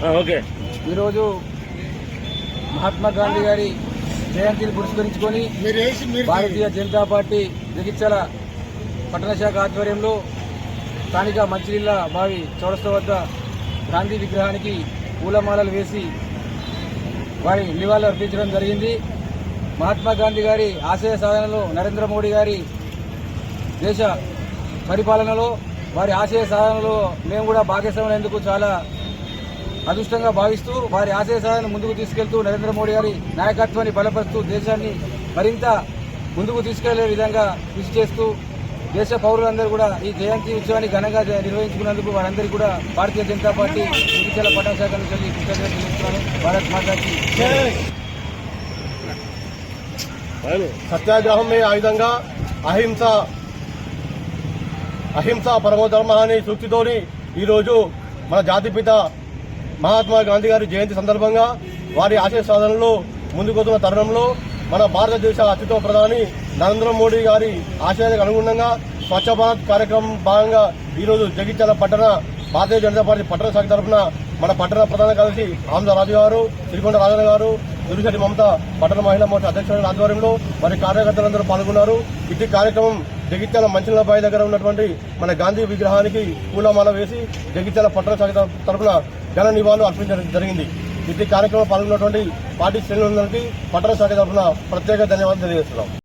Ah, okay ఈరోజు మహాత్మా గాంధీ గారి జయంతిని పురస్కరించుకొని భారతీయ జనతా పార్టీ జగిత్యాల పట్టణ శాఖ ఆధ్వర్యంలో స్థానిక మంచినీళ్ళ బావి చౌరస్త వద్ద గాంధీ విగ్రహానికి పూలమాలలు వేసి వారి నివాళులు అర్పించడం జరిగింది. మహాత్మా గాంధీ గారి ఆశయ సాధనలో నరేంద్ర మోడీ గారి దేశ పరిపాలనలో వారి ఆశయ సాధనలో మేము కూడా భాగస్వామ్యం చాలా అదృష్టంగా భావిస్తూ వారి ఆశయ సాధన ముందుకు తీసుకెళ్తూ నరేంద్ర మోడీ గారి నాయకత్వాన్ని బలపరుస్తూ దేశాన్ని మరింత ముందుకు తీసుకెళ్ళే విధంగా కృషి చేస్తూ దేశ పౌరులందరూ కూడా ఈ జయంతి ఉత్సవాన్ని ఘనంగా నిర్వహించుకున్నందుకు వారందరికీ కూడా భారతీయ జనతా పార్టీ జగిత్యాల పట్టణ శాఖ నుంచి కృతజ్ఞతలు తెలుపుతున్నాను. భారత్ మాతాకి సత్యాగ్రహమే ఆయుధంగా అహింస అహింస పరమోధర్మ అనే సూక్తితోని ఈరోజు మన జాతిపిత మహాత్మా గాంధీ గారి జయంతి సందర్భంగా వారి ఆశయ సాధనలో ముందుకొస్తున్న తరుణంలో మన భారతదేశ అత్యుత్తమ ప్రధాని నరేంద్ర మోడీ గారి ఆశయానికి అనుగుణంగా స్వచ్ఛ భారత్ కార్యక్రమం భాగంగా ఈరోజు జగిత్యాల పట్టణ భారతీయ జనతా పార్టీ పట్టణ శాఖ తరఫున మన పట్టణ ప్రధాన కార్యదర్శి ఆంధ్ర రాజు గారు సిరికొండ రాజన్న గారు దుర్గటి మమత పట్టణ మహిళా మోర్చా అధ్యక్షుల ఆధ్వర్యంలో మరి కార్యకర్తలందరూ పాల్గొన్నారు. ఇది కార్యక్రమం జగిత్యాల మంచినీళ్ళ బావి దగ్గర ఉన్నటువంటి మన గాంధీ విగ్రహానికి పూలమాల వేసి జగిత్యాల పట్టణ శాఖ తరఫున ఘన నివాళులు అర్పించడం జరిగింది. ఇది కార్యక్రమం పాల్గొన్నటువంటి పార్టీ శ్రేణులందరికీ పట్టణ శాఖ తరఫున ప్రత్యేక ధన్యవాదాలు తెలియజేస్తున్నాం.